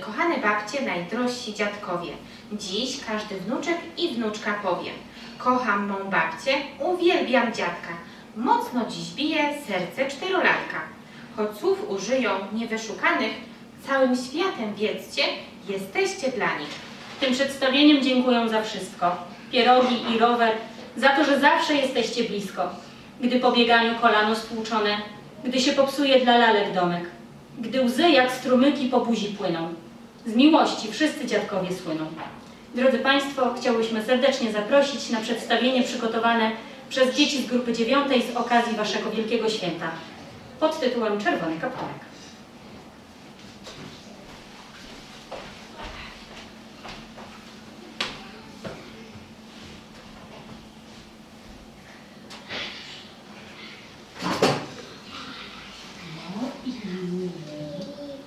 Kochane babcie, najdrożsi dziadkowie, dziś każdy wnuczek i wnuczka powie. Kocham mą babcię, uwielbiam dziadka, mocno dziś bije serce czterolatka. Choć słów użyją niewyszukanych, całym światem wiedzcie, jesteście dla nich. Tym przedstawieniem dziękuję za wszystko. Pierogi i rower, za to, że zawsze jesteście blisko. Gdy po bieganiu kolano stłuczone, gdy się popsuje dla lalek domek, gdy łzy jak strumyki po buzi płyną. Z miłości wszyscy dziadkowie słyną. Drodzy Państwo, chciałbyśmy serdecznie zaprosić na przedstawienie przygotowane przez dzieci z grupy dziewiątej z okazji Waszego Wielkiego Święta pod tytułem Czerwony Kapturek.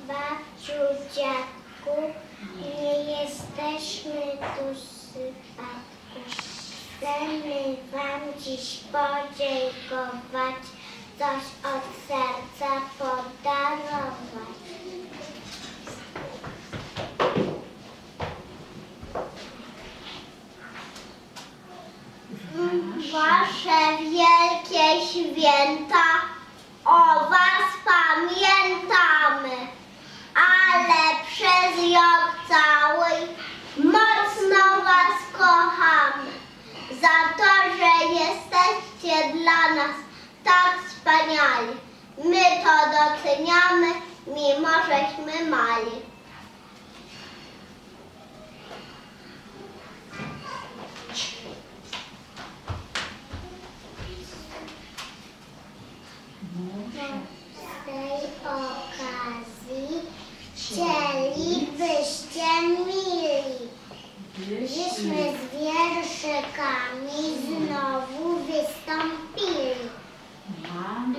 Babciu, dziadku, nie jesteśmy tu z przypadku. Chcemy wam dziś podziękować, coś od serca podarować. Wasze wielkie święta, o was pamiętamy, ale przez rok cały mocno was kochamy. Za to, że jesteście dla nas tak wspaniali. My to doceniamy, mimo żeśmy mali. Z tej okazji chcielibyście mili, żeśmy z wierszykami znowu wystąpili.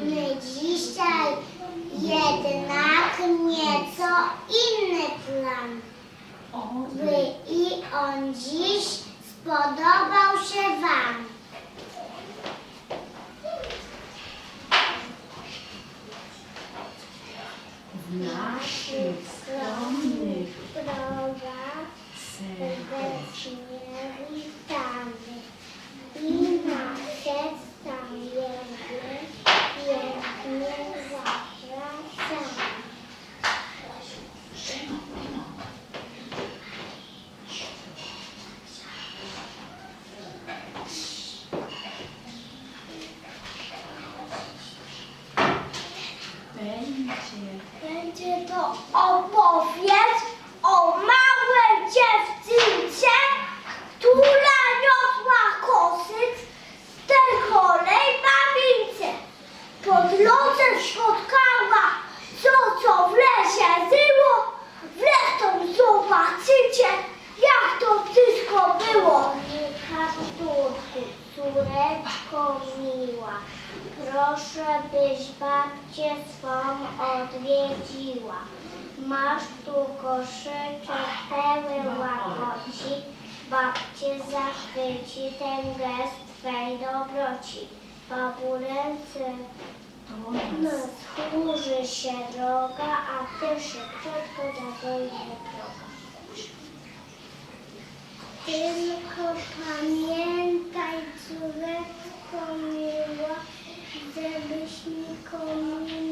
My dzisiaj jednak nieco inny plan, by i on dziś spodobał się wam. naszych skromnych serdecznie witamy i na przedstawienie pięknie zapraszamy. Będzie to opowieść o małej dziewczynce, która niosła koszyk w tej chorej babince. Po drodze spotkała co co w lesie żyło, wreszcie zobaczycie jak to wszystko było. Kapturku, miła, proszę byś babcię swą odwiedziła. Masz tu koszyczek pełen łakoci, babcie zachwyci ten gest twej dobroci. Babu ręce no, schórzy się droga, a ty szybciutko zawolnie droga. Tylko pamiętaj, córeczko miła, żebyś nikomu nie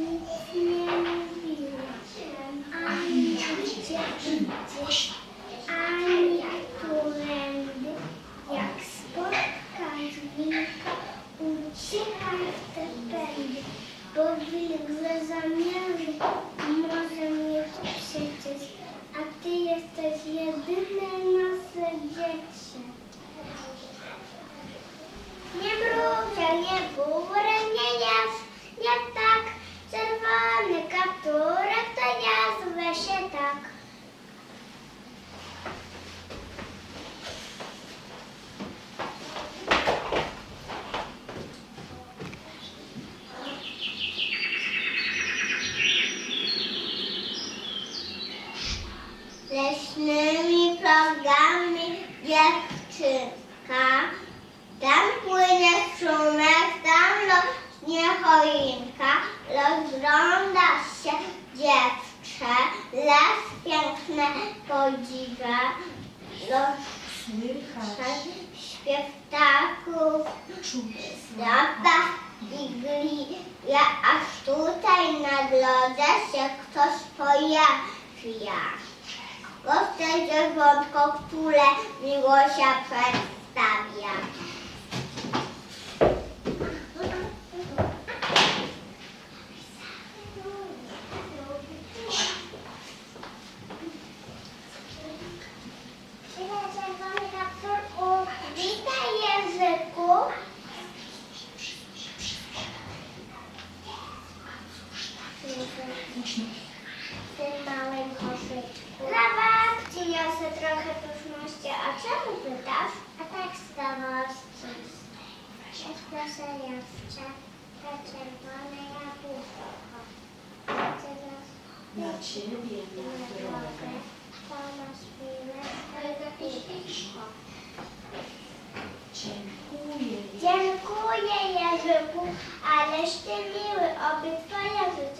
nie nie jas, nie tak. Czerwony kapturek to ja zwę się tak. Leśnymi progami dziewczynka, tam płynie szumek, tam rośnie choinka, rozgląda się dziewczynka. las piękne podziwia, słychać śpiew ptaków, zabaw i aż tutaj na drodze się ktoś pojawia. Goście dziewiątko, które miłosia przedstawia. Ale але ж ти обидва язики.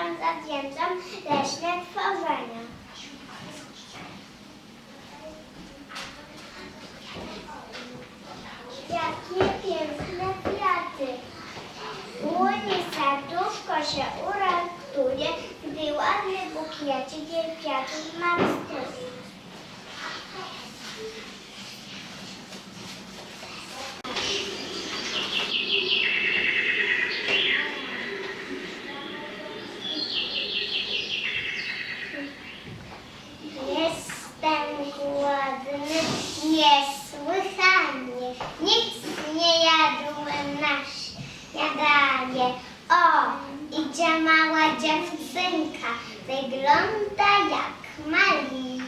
Wam zawdzięczam leśne tworzenia. Jakie piękne kwiaty. Łoni serduszko się uratuje, gdy ładny bukiecik jej kwiatów mam Grażynka wygląda jak Mali.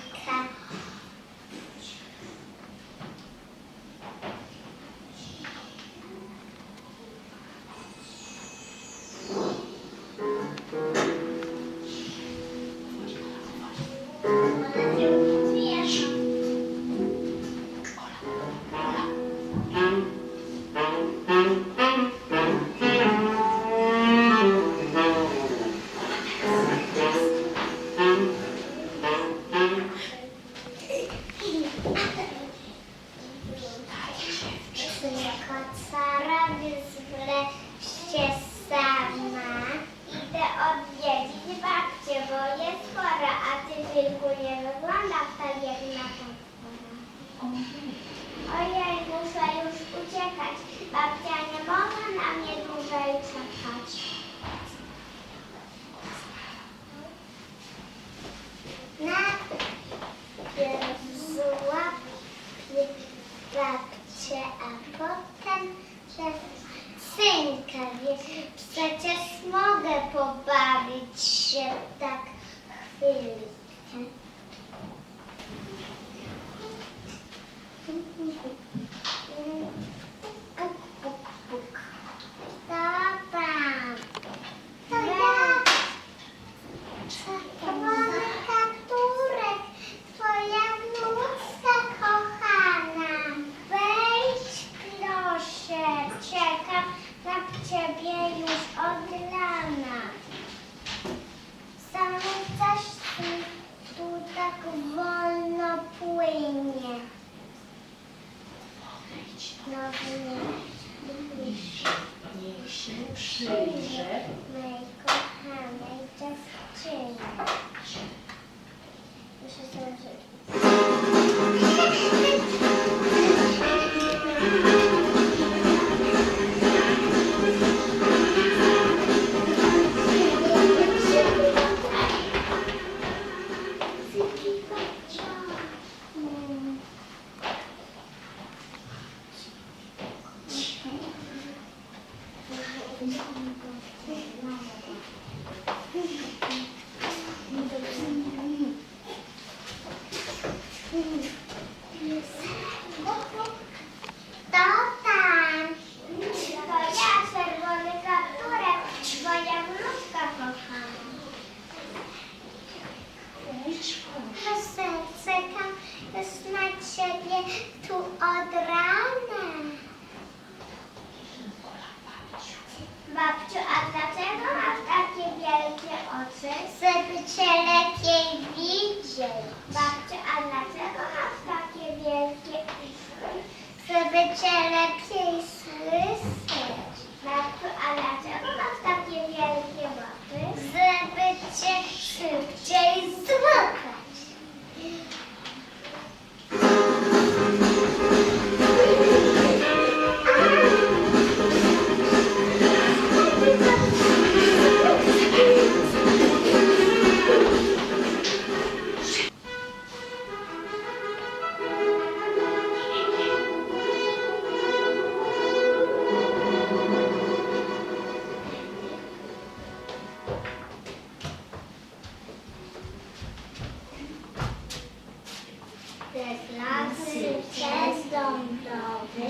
przez lasy, przez dom doby,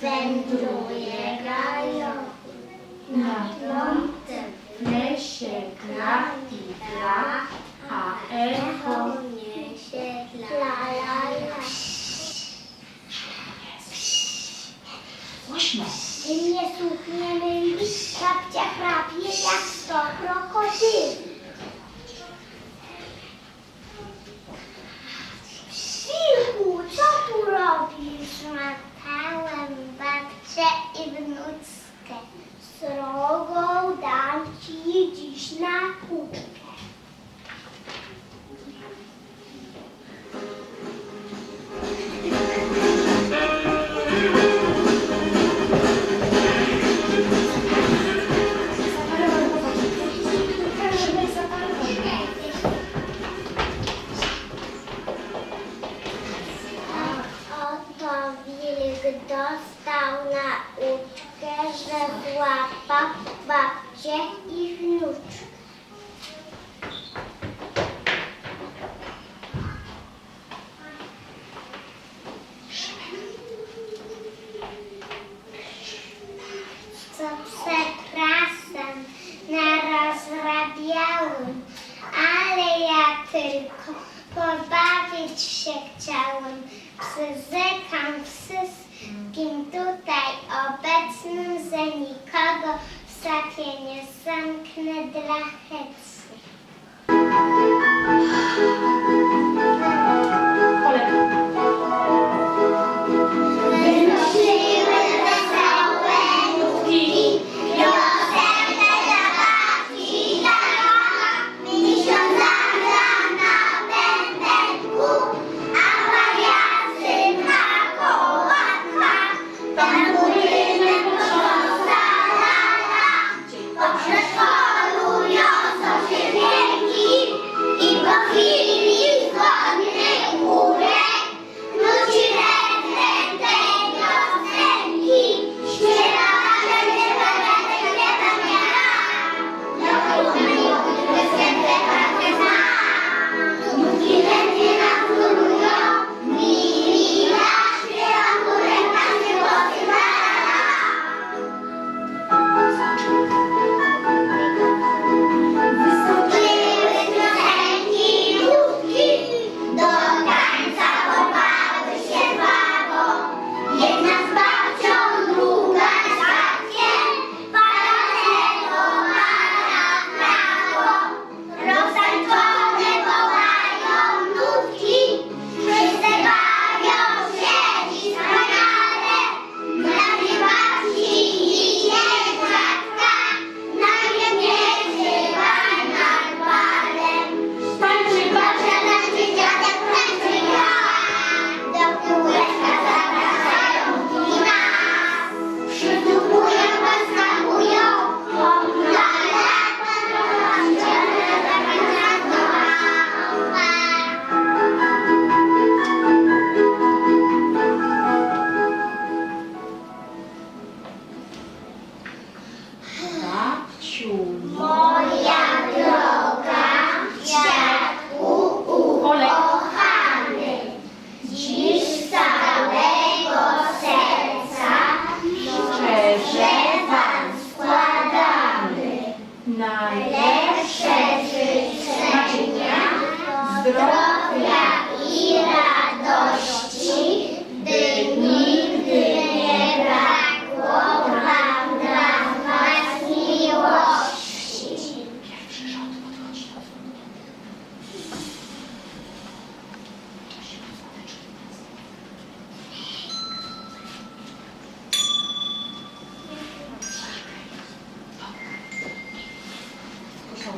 wędruje gajo. Na plątce w lesie gra i gra, a echo niesie la la la. Głośno. Gdy mnie słuchniemy, babcia chrapie jak sto krokodyli. nauczkę, że złapał babcię i wnuczkę. zamknę dla Hepsi.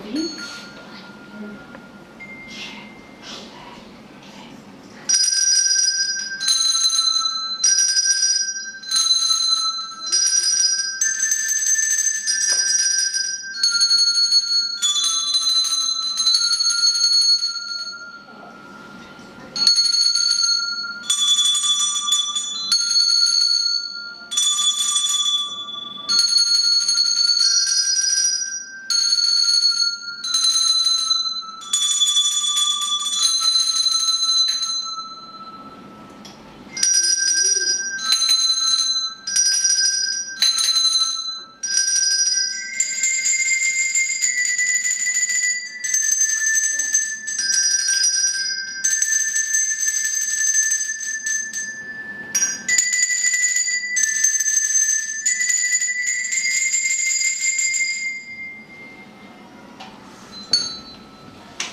coffee